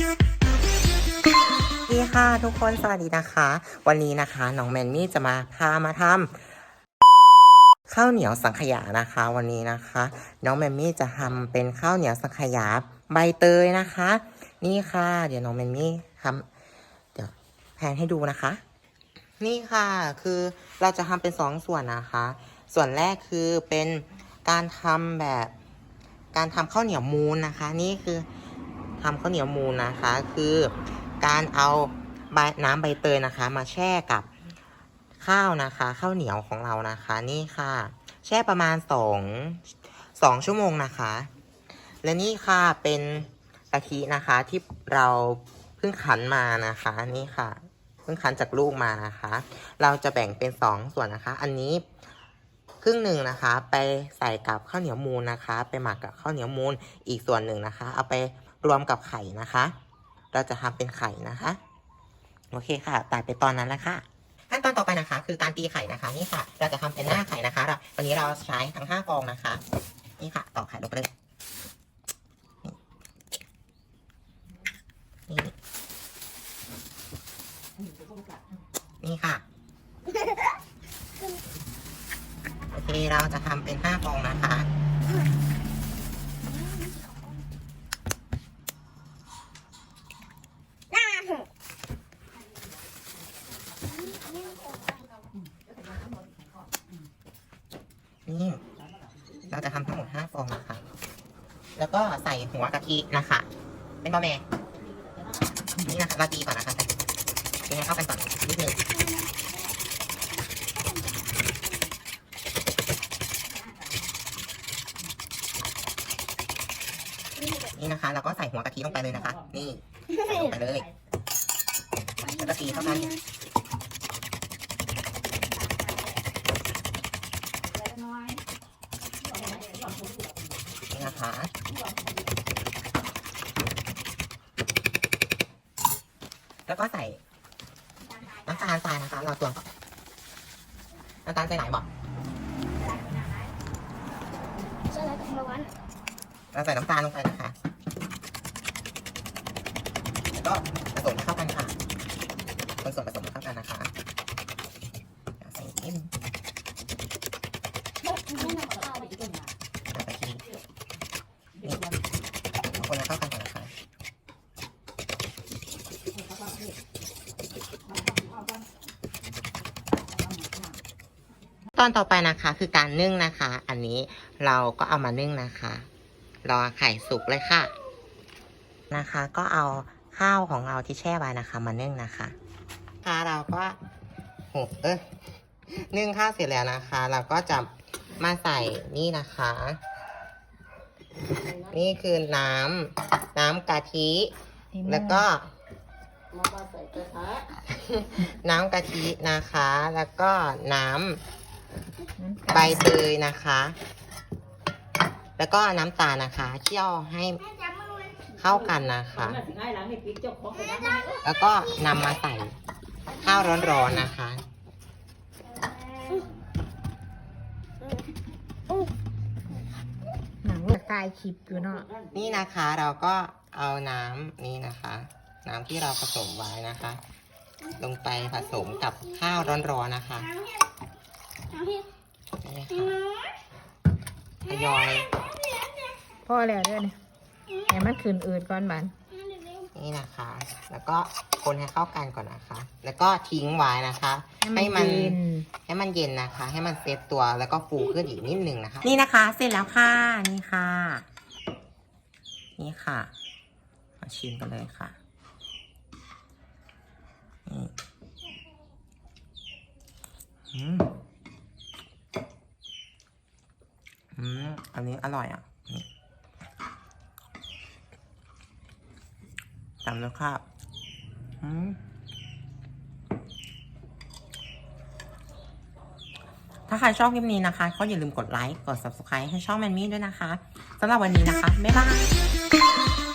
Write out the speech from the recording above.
ดีค่ะทุกคนสวัสดีนะคะ วันนี้นะคะน้องแมนมี่จะมาพามาทำข้าวเหนียวสังขยานะคะ วันนี้นะคะ น้องแมนมี่จะทำเป็นข้าวเหนียวสังขยาใบเตยนะคะ นี่ค่ะ เดี๋ยวน้องแมนมี่ทำเดี๋ยวแพนให้ดูนะคะ นี่ค่ะคือเราจะทำเป็นสองส่วนนะคะ ส่วนแรกคือเป็นการทำแบบ การทำข้าวเหนียวมูนนะคะ นี่คือ ทำข้าวเหนียวมูนนะคะ คือการเอาใบน้ำใบเตยนะคะ มาแช่กับข้าวนะคะข้าวเหนียวของเรานะคะนี่ค่ะ แช่ประมาณสองสองชั่วโมงนะคะ และนี่ค่ะเป็นกะทินะคะที่เราเพิ่งขันมานะคะนี่ค่ะเพิ่งคั้นจากลูกมานะคะ เราจะแบ่งเป็นสองส่วนนะคะ อันนี้ครึ่งหนึ่งนะคะ ไปใส่กับข้าวเหนียวมูนนะคะ ไปหมักกับข้าวเหนียวมูนอีกส่วนหนึ่งนะคะ เอาไป รวมกับไข่นะคะ เราจะทำเป็นไข่นะคะ โอเคค่ะ ตัดไปตอนนั้นแล้วค่ะขั้นตอนต่อไปนะคะ คือการตีไข่นะคะ นี่ค่ะ เราจะทำเป็นหน้าไข่นะคะเราวันนี้เราใช้ทั้งห้าฟองนะคะ นี่ค่ะตอกไข่ลงไปเลยนี่นี่นี่ค่ะ โอเค เราจะทำเป็นห้าฟองนะคะ นี่ เราจะทำทั้งหมดห้าฟองนะคะ แล้วก็ใส่หัวกะทินะคะ เป็นบะแม่ นี่นะคะเราตีก่อนนะคะใส่ตีให้เข้ากันก่อนนิดนึงนี่นะคะเราก็ใส่หัวกะทิลงไปเลยนะคะ นี่ใส่ลงไปเลยแล้วก็ตีเข้ากัน นี่นะคะ แล้วก็ใส่น้ำตาลทรายนะคะเราตวงก่อนน้ำตาลใส่ไหนบอกใช่แล้วกับมาวันเราใส่น้ำตาลลงไปนะคะแล้วก็ผสมให้เข้ากันค่ะคนส่วนผสมให้เข้ากันนะคะใส่นิดนึง ไม่นำข้าวไปอีก ใส่ทีนี่คนให้เข้ากันก่อนนะคะ ตอนต่อไปนะคะคือการนึ่งนะคะ อันนี้เราก็เอามานึ่งนะคะ รอไข่สุกเลยค่ะนะคะ ก็เอาข้าวของเราที่แช่ไว้นะคะ มานึ่งนะคะค่ะเราก็โหเอ้ยนึ่งข้าวเสร็จแล้วนะคะ เราก็จะมาใส่นี่นะคะ นี่คือน้ำน้ำกะทิ แล้วก็น้ำกะทินะคะ แล้วก็น้ำ ใบเตยนะคะ แล้วก็น้ำตาลนะคะเคี่ยวให้เข้ากันนะคะ แล้วก็นำมาใส่ข้าวร้อนๆนะคะ หนังว่าตายคลิปอยู่เนาะนี่นะคะเราก็เอาน้ำนี่นะคะ น้ำที่เราผสมไว้นะคะ ลงไปผสมกับข้าวร้อนๆนะคะนี่ค่ะท ยอยพ่อแล้วเด้อเนี่ยให้มันขืนอืดก่อนบันนี่นะคะ แล้วก็คนให้เข้ากันก่อนนะคะ แล้วก็ทิ้งไว้นะคะ ให้มันเย็นให้มันเย็นนะคะ ให้มันเซตตัวแล้วก็ฟูขึ้นอีกนิดนึงนะคะ นี่นะคะ เสร็จแล้วค่ะ นี่ค่ะ นี่ค่ะ มาชิมกันเลยค่ะนี่อืมอืม อันนี้อร่อยอะนี่จำแล้วครับถ้าใครชอบคลิปนี้นะคะ ก็อย่าลืมกดไลค์ กด subscribe ให้ช่องแมนมี่ด้วยนะคะสำหรับวันนี้นะคะ บ๊ายบาย